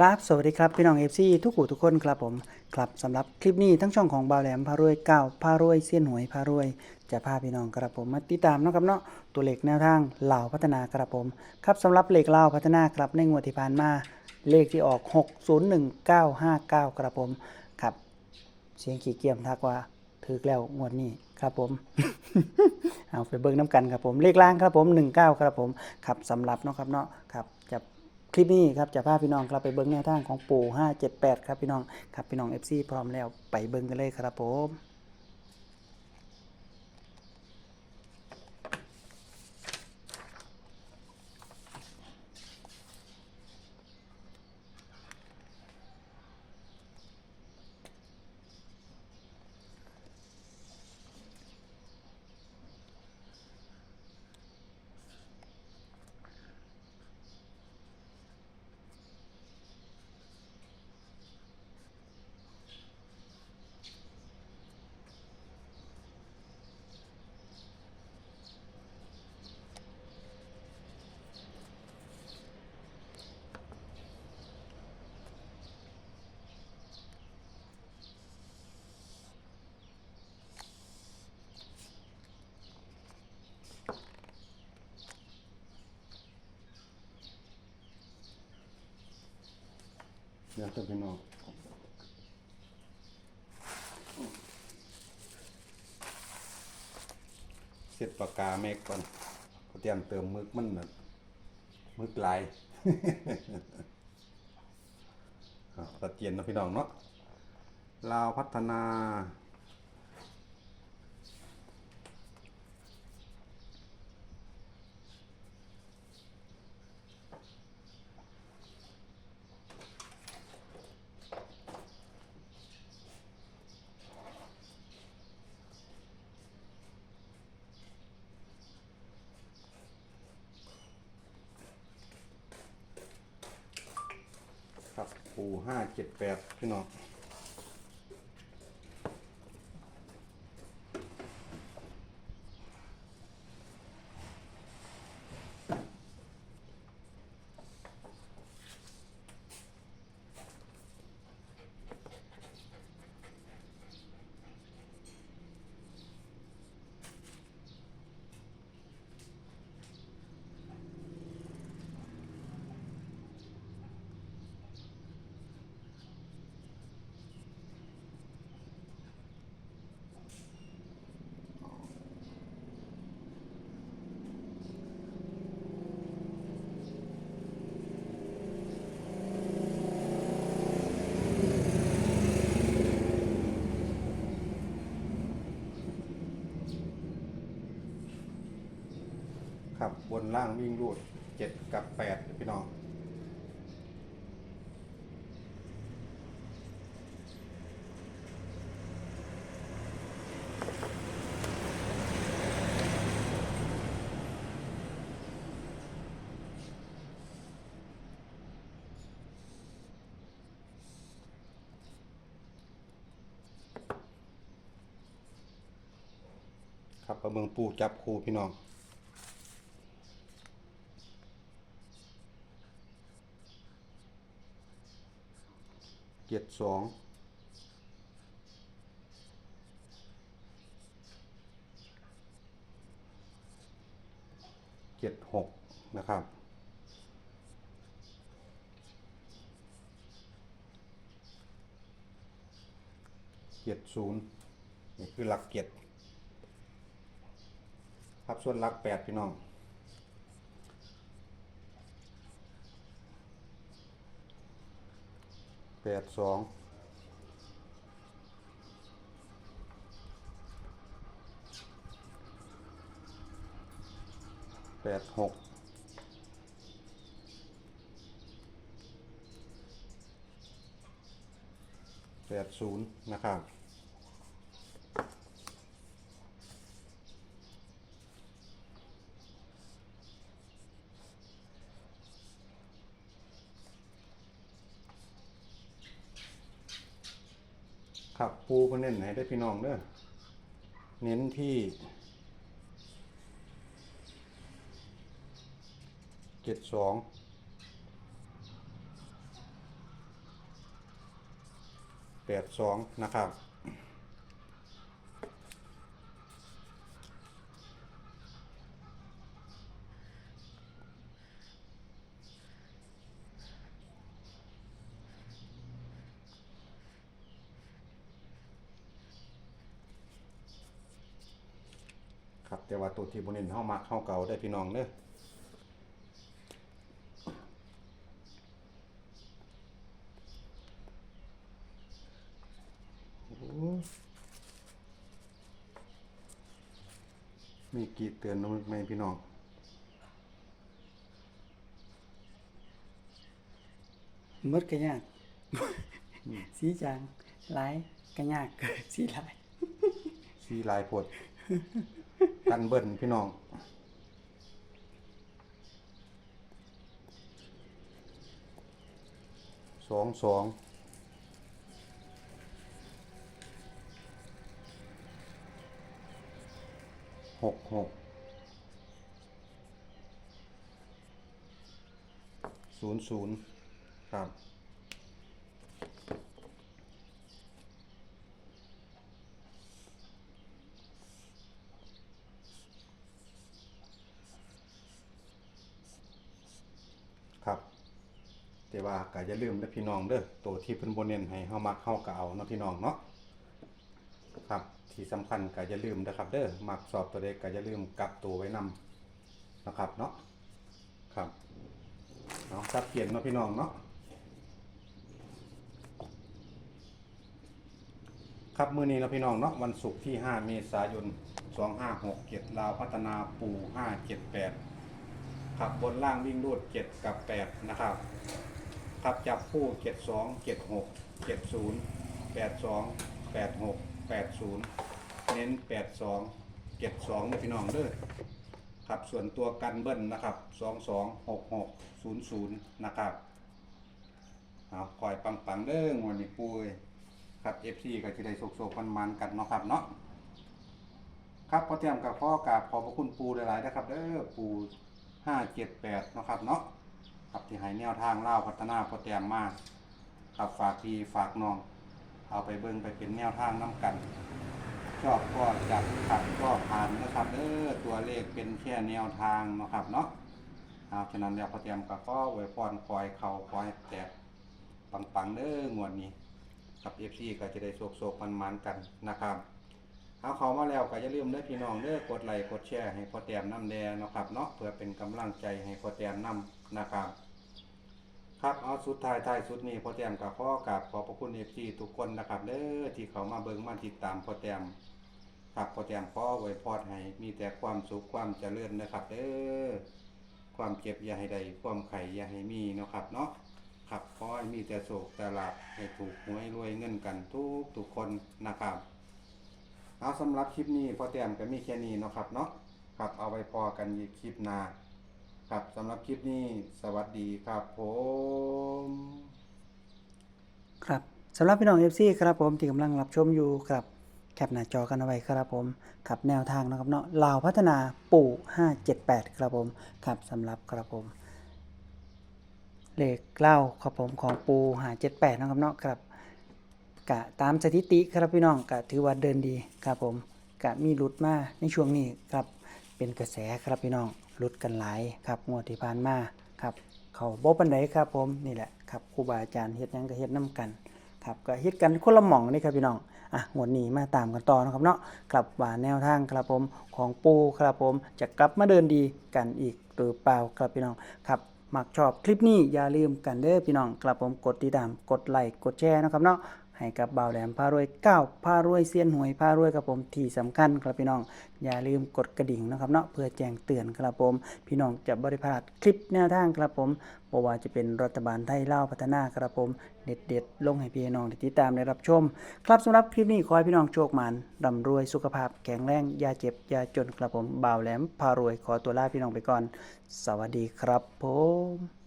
ครับสวัสดีครับ พี่น้องเอฟซีทุกผู้ทุกคนครับผม ครับสำหรับคลิปนี้ทั้งช่องของบาวแหลมพารวยเก้าพารวยเสี้ยนหวยพารวย จะพาพี่น้องครับผมมาติดตามนะครับเนาะตัวเลขแนวทางเหล่าพัฒนาครับผม ครับสำหรับเลขเหล่าพัฒนาครับในงวดที่ผ่านมาเลขที่ออก 601959ครับผมครับเสียงขี้เกียมทักว่าถือแล้วงวดนี้ครับผม เอาไปเบิ่งน้ำกันครับผมเลขล่างครับผม 19 ครับผมครับสำหรับเนาะครับเนาะครับจะ คลิปนี้ครับจะพาพี่น้องครับไปเบิ้งแนวทางของปู่578 ครับพี่น้องครับพี่น้อง FC พร้อมแล้วไปเบิ้งกันเลยครับผม เดี๋ยวจะไปนอกเสร็จปากกาเมกก่อนเขาเตรียมเติมมึกมันแบบมึกลายอะตัดเจียนนะพี่น้องเนาะลาวพัฒนา ห้าเจ็ดแปดพี่น้อง ครับ บนล่างวิ่งรูดเจ็ดกับแปดพี่น้องครับประเมืองปูจับคูพี่น้อง จ็ดสองเจ็ดหกนะครับเจ็ดศูนย์นี่คือหลักเจ็ดครับส่วนหลักแปดพี่น้อง แปดสองแปดหกแปดศูนย์นะครับ ปูเพนเน้นให้ได้พี่น้องเด้อเน้นที่เจ็ดสองแปดสองนะครับ แต่ว่าตัวที่บนเน้นเฮามักเฮาเก่าได้พี่น้องเด้อโอ้มีกี่เตือนน้องไหมพี่น้องมดก็ยาก สีจางหลายก็ยากสีหลาย สีลายพด กันเบิ้ลพี่น้องสองสองหกหกศูนย์ศูนย์ครับครับ แต่ว่าก็อย่าลืมนะพี่น้องเด้อตัวที่เพิ่นบ่เน้นให้เฮามักเฮาก็เอาเนาะพี่น้องเนาะครับที่สำคัญก็อย่าลืมนะครับ เด้อมักสอบตัวใดก็อย่าลืมกลับตัวไว้นำนะครับเนาะครับเนาะสับเปลี่ยนเนาะพี่น้องเนาะครับมื้อนี้เนาะพี่น้องเนาะวันศุกร์ที่ 5 เมษายน 2567ลาวพัฒนาปู578ขับบนล่างวิ่งรูดเจ็ดกับแปดนะครับ ขับ จับคู่เจ็ดสองเจ็ดหกเจ็ดศูนย์แปดสองแปดหกแปดศูนย์เน้นแปดสองเจ็ดสองนะพี่น้องเด้อครับส่วนตัวกันเบิ้ลนะครับสองสองหกหกศูนย์ศูนย์นะครับเอาคอยปังๆเด้องวันนี้ปุ้ยครับเอฟซีก็จะได้โศกๆมันๆกันเนาะครับเนาะครับพอเตรียมกับพ่อกาบขอบพระคุณปูหลายๆนะครับเด้อปูห้าเจ็ดแปดนาะครับเนาะ ครับที่ให้แนวทางเล่าพัฒนาพอเตรียมมาครับฝากพี่ฝากน้อง เอาไปเบิ่งไปเป็นแนวทางน้กัน ชอบก็จัดขัดก็ผ่านนะครับเด้อตัวเลขเป็นแค่แนวทางนะครับเนาะเอาฉะนั้นแล้วพอเตรียมกับก็ไว้พรคอยเข่าคอยแตกปังๆเด้องวดนี้ ครับเอฟซีก็จะได้โศกๆมันๆกันนะครับ เอาเขามาแล้วก็อย่าลืมเด้อพี่น้องเด้อกดไลค์กดแชร์ให้พ่อแต้มน้ำแดงนะครับเนาะเพื่อเป็นกำลังใจให้พ่อแต้มนำนะครับครับเอาสุดท้ายท้ายสุดนี้พ่อแต้มกับพ่อกับขอบพระคุณเอฟซีทุกคนนะครับเด้อที่เขามาเบิ่งมาติดตามพ่อแต้มครับพ่อแต้มขอไว้พอดให้มีแต่ความสุขความเจริญนะครับเด้อความเจ็บอย่าให้ใดความไข่อย่าให้มีนะครับเนาะครับขอให้มีแต่โศกแต่ลาภให้ถูกหวยรวยเงินกันทุกทุกคนนะครับ เอาสำหรับคลิปนี้พอเตรียมก็มีแค่นี้เนาะครับเนาะครับเอาไว้พอกันอีกคลิปหน้าครับสำหรับคลิปนี้สวัสดีครับผมครับสำหรับพี่น้อง FC ครับผมที่กำลังรับชมอยู่ครับแคปหน้าจอกันเอาไว้ครับผมครับแนวทางนะครับเนาะลาวพัฒนาปู่ 578 ครับผมครับสำหรับครับผมเลขเล่าครับผมของปู578นะครับเนาะครับ กะตามสถิติครับพี่น้องกะถือว่าเดินดีครับผมกะมีหลุดมาในช่วงนี้ครับเป็นกระแสครับพี่น้องหลุดกันหลายครับงวดที่ผ่านมาครับเขาบ่ปันไดครับผมนี่แหละครับครูบาอาจารย์เฮ็ดยังก็เฮ็ดนํกันครับก็เฮ็ดกันคนละหม่องนี่ครับพี่น้องอะงวดนี้มาตามกันต่อนะครับเนาะกลับว่าแนวทางครับผมของปูครับผมจะกลับมาเดินดีกันอีกหรือเปล่าครับพี่น้องครับมักชอบคลิปนี้อย่าลืมกันเด้อพี่น้องครับผมกดติดตามกดไลค์กดแชร์นะครับเนาะ ให้กับบ่าวแหลมพารวย9พารวยเซียนหวยพารวยครับผมที่สำคัญครับพี่น้อง อย่าลืมกดกระดิ่งนะครับเนาะเพื่อแจ้งเตือนครับผม พี่น้องจะบริพลาดคลิปแนวทางครับผมบ่ว่าจะเป็นรัฐบาลไทยเล่าพัฒนาครับผม เด็ดเด็ดๆลงให้พี่น้องติดตามได้รับชม ครับสำหรับคลิปนี้ขอให้พี่น้องโชคมันร่ำรวยสุขภาพแข็งแรงอย่าเจ็บอย่าจนครับผมบ่าวแหลมพารวยขอตัวลาพี่น้องไปก่อน สวัสดีครับผม